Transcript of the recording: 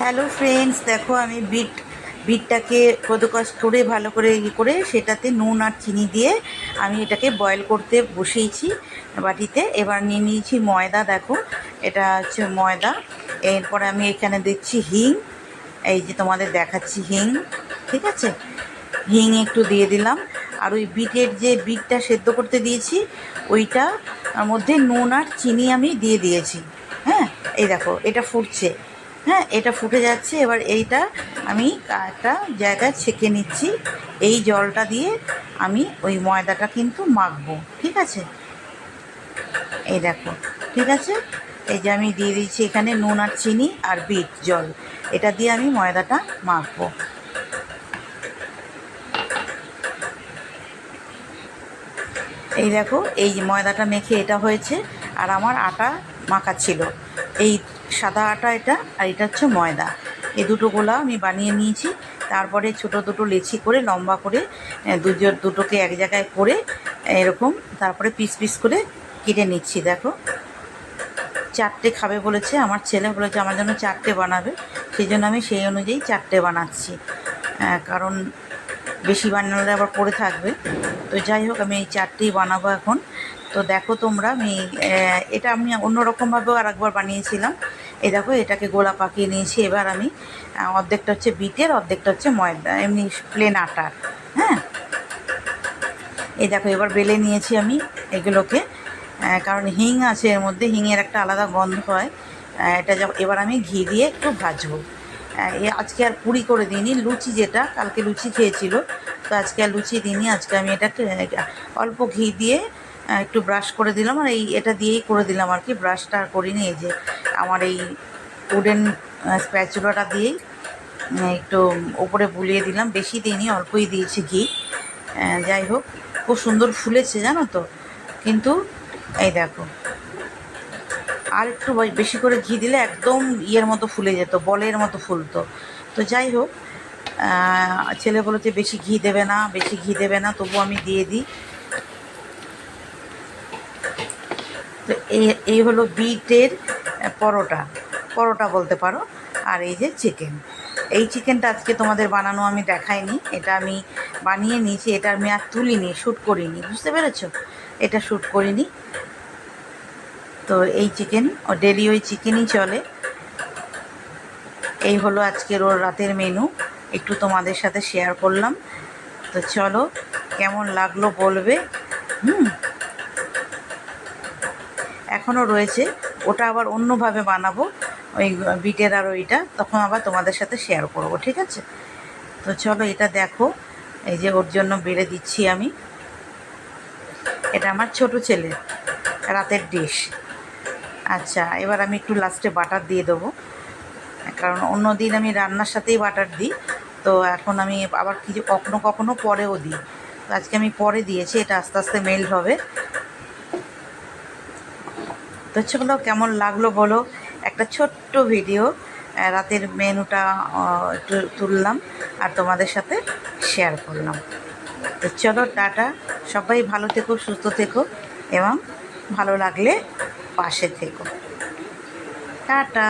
Hello friends দেখো, আমি bit, বিটটাকে কদকস করে, ভালো করে ইয়ে করে সেটাতে নুন আর চিনি দিয়ে আমি এটাকে বয়েল করতে বসিয়েছি বাটিতে। এবার নিয়ে নিয়েছি ময়দা, দেখো। এটা হচ্ছে ময়দা। এরপরে আমি এখানে দেখছি হিং। এই যে তোমাদের দেখাচ্ছি হিং, ঠিক আছে? হিং একটু দিয়ে দিলাম। আর ওই বিটের যে বিটটা সেদ্ধ করতে দিয়েছি, ওইটা মধ্যে নুন আর চিনি আমি দিয়ে দিয়েছি। হ্যাঁ? এই দেখো, এটা ফুটছে। হ্যাঁ এটা ফুটে যাচ্ছে। এবার এইটা আমি একটা জায়গায় ছেঁকে নিচ্ছি। এই জলটা দিয়ে আমি ওই ময়দাটা কিন্তু মাখবো, ঠিক আছে? এই দেখো, ঠিক আছে? এই যে আমি দিয়ে দিচ্ছি এখানে নুন আর চিনি আর বিট জল। এটা দিয়ে আমি ময়দাটা মাখবো। এই দেখো, এই ময়দাটা মেখে এটা হয়েছে। আর আমার আটা মাখা ছিল। এই সাদা আটা এটা, আর এটা হচ্ছে ময়দা। এই দুটো গোলা আমি বানিয়ে নিয়েছি। তারপরে ছোট দুটো লেচি করে, লম্বা করে দুজন দুটোকে এক জায়গায় করে এরকম তারপরে পিস পিস করে কেটে নিচ্ছি, দেখো। চারটে খাবে বলেছে, আমার ছেলে বলেছে, আমার জন্য চারটে বানাবে। সেই জন্য আমি সেই অনুযায়ী চারটে বানাচ্ছি। কারণ বেশি বানালে আবার পড়ে থাকবে। তো যাই হোক, আমি এই চারটেই বানাবো এখন। তো দেখো তোমরা, আমি এটা আমি অন্যরকমভাবেও আর একবার বানিয়েছিলাম। এই দেখো, এটাকে গোলা পাকিয়ে নিয়েছি। এবার আমি অর্ধেকটা হচ্ছে বিটের, অর্ধেকটা হচ্ছে ময়দা, এমনি প্লেন আটার হ্যাঁ? এই দেখো, এবার বেলে নিয়েছি আমি এগুলোকে। কারণ হিং আছে এর মধ্যে, হিংয়ের একটা আলাদা গন্ধ হয়। এটা এবার আমি ঘি দিয়ে একটু ভাজবো। আজকে আর পুরি করে দিইনি, লুচি যেটা, কালকে লুচি খেয়েছিল। তো আজকে আর লুচি দিইনি, আজকে আমি এটাকে অল্প ঘি দিয়ে একটু ব্রাশ করে দিলাম। আর এই, এটা দিয়েই করে দিলাম আর কি ব্রাশটা আর করিনি। এই যে আমার এই উডেন স্প্যাচুলাটা দিয়েই একটু ওপরে বুলিয়ে দিলাম। বেশি দিইনি, অল্পই দিয়েছি ঘি। যাই হোক, খুব সুন্দর ফুলেছে, জানো তো? কিন্তু, এই দেখো। আর একটু বেশি করে ঘি দিলে একদম ইয়ের মতো ফুলে যেত, বলের মতো ফুলতো। তো যাই হোক ছেলে বলেছে বেশি ঘি দেবে না, বেশি ঘি দেবে না, তবু আমি দিয়ে দিই। তো এই হলো বিটের পরোটা। পরোটা বলতে পারো। আর এই যে চিকেন এই চিকেনটা আজকে তোমাদের বানানো আমি দেখাইনি। এটা আমি বানিয়ে নিয়েছি। এটা আমি আর তুলিনি শ্যুট করিনি। বুঝতে পেরেছ? এটা শ্যুট করিনি। তো এই চিকেন ও ডেলি ওই চিকেনই চলে। এই হলো আজকের ওর রাতের মেনু একটু তোমাদের সাথে শেয়ার করলাম। তো চলো, কেমন লাগল বলবে? হুম? এখনও রয়েছে। ওটা আবার অন্যভাবে বানাবো। ওই বিটের আর ওইটা। তখন আবার তোমাদের সাথে শেয়ার করব, ঠিক আছে? তো চলো এটা দেখো। এই যে ওর জন্য বেড়ে দিচ্ছি আমি। এটা আমার ছোট ছেলে রাতের ডিশ আচ্ছা এবার আমি একটু লাস্টে বাটার দিয়ে দেবো। কারণ অন্য দিন আমি রান্নার সাথেই বাটার দিই। তো এখন আমি আবার কিছু কখনো কখনো পরেও দিই। আজকে আমি পরে দিয়েছি। এটা আস্তে আস্তে মেল্ট হবে। তো সেগুলো কেমন লাগল বলো? একটা ছোট্ট ভিডিও রাতের মেনুটা একটু তুললাম আর তোমাদের সাথে শেয়ার করলাম। তো চলো, টাটা। সবাই ভালো থেকো, সুস্থ থেকো এবং ভালো লাগলে পাশে থেকো। টাটা।